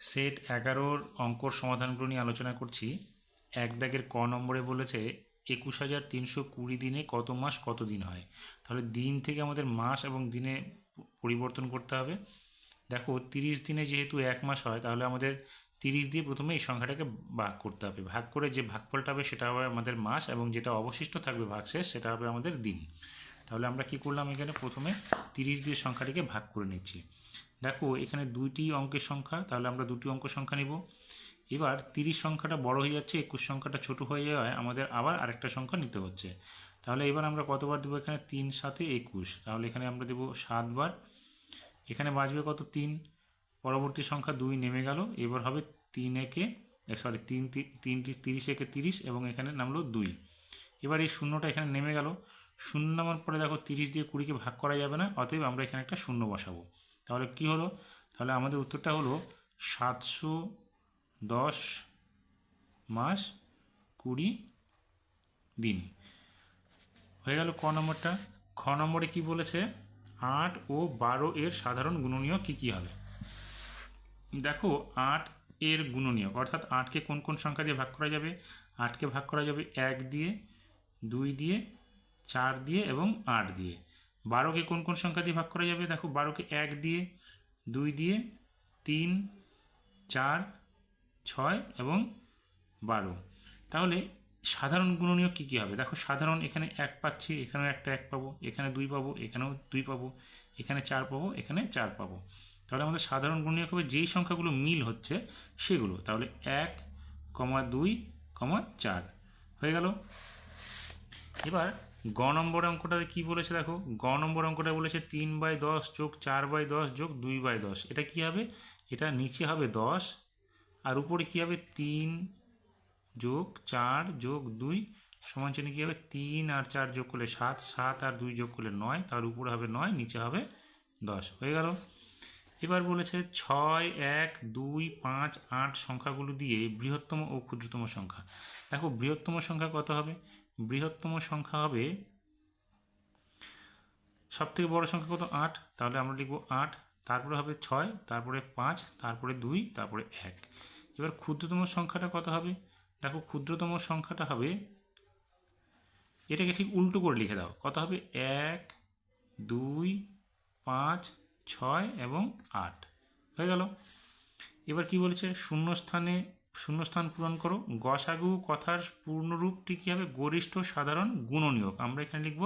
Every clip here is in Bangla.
সেট এগারোর অঙ্কর সমাধানগুলো নিয়ে আলোচনা করছি। এক দাগের ক নম্বরে বলেছে, একুশ হাজার তিনশো কুড়ি দিনে কত মাস, কত দিন হয়? তাহলে দিন থেকে আমাদের মাস এবং দিনে পরিবর্তন করতে হবে। দেখো, তিরিশ দিনে যেহেতু এক মাস হয়, তাহলে আমাদের তিরিশ দিয়ে প্রথমে এই সংখ্যাটাকে ভাগ করতে হবে। ভাগ করে যে ভাগফলটা হবে, সেটা হবে আমাদের মাস এবং যেটা অবশিষ্ট থাকবে ভাগশেষ, সেটা হবে আমাদের দিন। তাহলে আমরা কি করলাম এখানে? প্রথমে তিরিশ দিয়ে সংখ্যাটিকে ভাগ করে নিচ্ছি। দেখো, এখানে দুইটি অঙ্কের সংখ্যা, তাহলে আমরা দুটি অঙ্ক সংখ্যা নিব। এবার তিরিশ সংখ্যাটা বড় হয়ে যাচ্ছে, একুশ সংখ্যাটা ছোট হয়ে যাওয়ায় আমাদের আবার আরেকটা সংখ্যা নিতে হচ্ছে। তাহলে এবার আমরা কতবার দেবো এখানে? তিন সাথে একুশ। তাহলে এখানে আমরা দেবো সাতবার। এখানে বাঁচবে কত? তিন। পরবর্তী সংখ্যা দুই নেমে গেল। এবার হবে তিন একে সরি তিন তিনটি তিরিশ একে তিরিশ এবং এখানে নামলো দুই। এবার এই শূন্যটা এখানে নেমে গেল। শূন্য নামার পরে দেখো তিরিশ দিয়ে কুড়িকে ভাগ করা যাবে না, অতএব আমরা এখানে একটা শূন্য বসাবো। তাহলে কি হলো? তাহলে আমাদের উত্তরটা হলো সাতশো দশ মাস কুড়ি দিন। হয়ে গেল ক নম্বরটা। খ নম্বরে কি বলেছে? আট ও বারো এর সাধারণ গুণনীয় কি কি হবে? দেখো, আট এর গুণনীয়ক, অর্থাৎ আটকে কোন কোন সংখ্যা দিয়ে ভাগ করা যাবে? আটকে ভাগ করা যাবে এক দিয়ে, দুই দিয়ে, চার দিয়ে এবং আট দিয়ে। বারোকে কোন কোন সংখ্যা দিয়ে ভাগ করা যাবে? দেখো, বারোকে এক দিয়ে, দুই দিয়ে, তিন, চার, ছয় এবং বারো। তাহলে সাধারণ গুণনীয় কী কী হবে? দেখো, সাধারণ এখানে এক পাচ্ছি, এখানেও একটা এক পাবো, এখানে দুই পাবো, এখানেও দুই পাবো, এখানে চার পাবো, এখানে চার পাবো। তাহলে আমাদের সাধারণ গুণনীয়ক হবে যেই সংখ্যাগুলো মিল হচ্ছে সেগুলো। তাহলে এক, কমা দুই, কমা চার। হয়ে গেল। এবার গ নম্বর অঙ্কটাতে কী বলেছে দেখো? গ নম্বর অঙ্কটা বলেছে তিন বাই দশ যোগ চার বাই দশ যোগ দুই বাই দশ। এটা কী হবে? এটা নিচে হবে দশ। আর উপরে কী হবে? তিন যোগ চার যোগ দুই। সমান চিহ্নে কী হবে? তিন আর চার যোগ করলে সাত। সাত আর দুই যোগ করলে নয়। তার উপরে হবে নয়, নিচে হবে দশ। হয়ে গেল। এবার বলেছে ছয়, এক, দুই, পাঁচ, আট সংখ্যাগুলো দিয়ে বৃহত্তম ও ক্ষুদ্রতম সংখ্যা। দেখো বৃহত্তম সংখ্যা কত হবে? বৃহত্তম সংখ্যা হবে সব থেকে বড় সংখ্যা কত? আট। তাহলে আমরা লিখব আট, তারপরে হবে ছয়, তারপরে পাঁচ, তারপরে দুই, তারপরে এক। এবার ক্ষুদ্রতম সংখ্যাটা কত হবে? দেখো, ক্ষুদ্রতম সংখ্যাটা হবে, এটাকে ঠিক উল্টো করে লিখে দাও। কত হবে? এক, দুই, পাঁচ, ছয় এবং আট। হয়ে গেল। এবার কি বলেছে? শূন্যস্থানে শূন্যস্থান পূরণ করো। গসাগু কথার পূর্ণরূপটি কী হবে? গরিষ্ঠ, সাধারণ গুণনীয়ক আমরা এখানে লিখব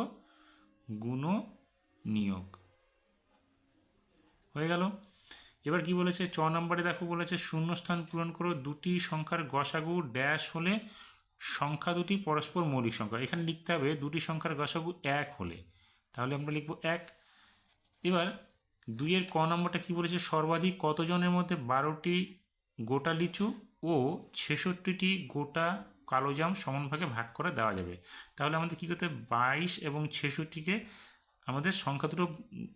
গুণনীয়ক হয়ে গেল। এবার কি বলেছে? চ নম্বরে দেখো বলেছে, শূন্যস্থান পূরণ করো, দুটি সংখ্যার গসাগু ড্যাশ হলে সংখ্যা দুটি পরস্পর মৌলিক সংখ্যা। এখানে লিখতে হবে, দুটি সংখ্যার গসাগু এক হলে। তাহলে আমরা লিখব এক। এবার দুইয়ের ক নম্বরটা কি বলেছে? সর্বাধিক কতজনের মধ্যে বারোটি গোটা লিচু ও ছেষট্টিটি গোটা কালোজাম সমান ভাগে ভাগ করে দেওয়া যাবে। তাহলে আমাদের কী করতে হবে? বাইশ এবং ছেষট্টিকে আমাদের সংখ্যা দুটো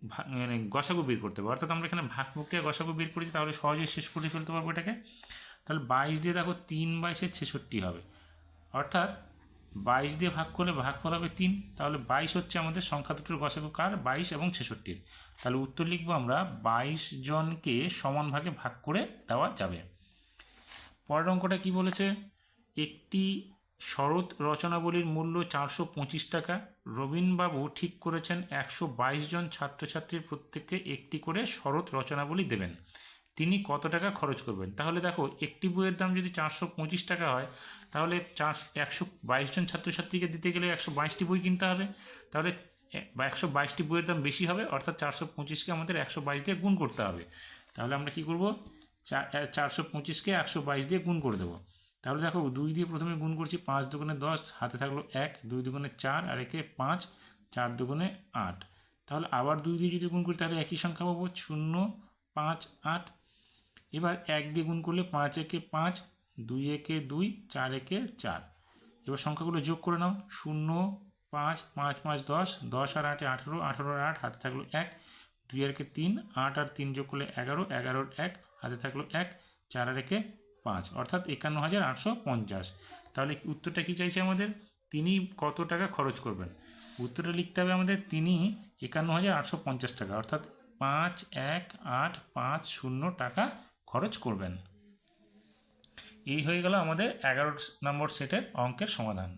মানে গসাগু বের করতে হবে। অর্থাৎ আমরা এখানে ভাগ প্রক্রিয়া গসাগু বের করেছি, তাহলে সহজে শেষ করে ফেলতে পারব এটাকে। তাহলে বাইশ দিয়ে দেখো তিন বাইশে ছেষট্টি হবে। অর্থাৎ বাইশ দিয়ে ভাগ করলে ভাগফল হবে তিন। তাহলে বাইশ হচ্ছে আমাদের সংখ্যা দুটোর গসাগু কার? বাইশ এবং ছেষট্টির। তাহলে উত্তর লিখব আমরা, বাইশ জনকে সমান ভাগে ভাগ করে দেওয়া যাবে। পরের অঙ্কটা কি বলেছে? একটি শরৎ রচনাবলীর মূল্য চারশো পঁচিশ টাকা। রবীনবাবু ঠিক করেছেন একশো বাইশ জন ছাত্রছাত্রীর প্রত্যেককে একটি করে শরৎ রচনাবলী দেবেন। তিনি কত টাকা খরচ করবেন? তাহলে দেখো, একটি বইয়ের দাম যদি চারশো পঁচিশ টাকা হয়, তাহলে চার একশো বাইশ জন ছাত্রছাত্রীকে দিতে গেলে একশো বাইশটি বই কিনতে হবে। তাহলে একশো বাইশটি বইয়ের দাম বেশি হবে, অর্থাৎ চারশো পঁচিশকে আমাদের একশো বাইশ দিয়ে গুণ করতে হবে। তাহলে আমরা কি করব? চারশো পঁচিশকে একশো বাইশ দিয়ে গুণ করে দেবো। তাহলে দেখো দুই দিয়ে প্রথমে গুণ করছি পাঁচ দুগুণে দশ, হাতে থাকল এক, দুই দুগুণে চার, আর একে পাঁচ, চার দুগুণে আট। তাহলে আবার দুই দিয়ে যদি গুণ করি, তাহলে একই সংখ্যা পাবো, শূন্য, পাঁচ, আট। এবার এক দিয়ে গুণ করলে পাঁচ একে পাঁচ, দুই একে দুই, চার একে চার। এবার সংখ্যাগুলো যোগ করে নাও, শূন্য, পাঁচ পাঁচ পাঁচ, দশ দশ আর আটে আঠেরো আঠেরো আর আট, হাতে থাকল এক, দুই আর একে তিন, আট আর তিন যোগ করলে এগারো, এগারোর এক হাতে থাকল এক, চার একে পাঁচ, অর্থাৎ একান্ন হাজার আটশো পঞ্চাশ। তাহলে উত্তরটা কী চাইছে আমাদের? তিনি কত টাকা খরচ করবেন? উত্তরটা লিখতে হবে আমাদের তিনি একান্ন হাজার আটশো পঞ্চাশ টাকা, অর্থাৎ পাঁচ, এক, আট, পাঁচ, শূন্য টাকা খরচ করবেন। এই হয়ে গেল আমাদের এগারো নম্বর সেটের অঙ্কের সমাধান।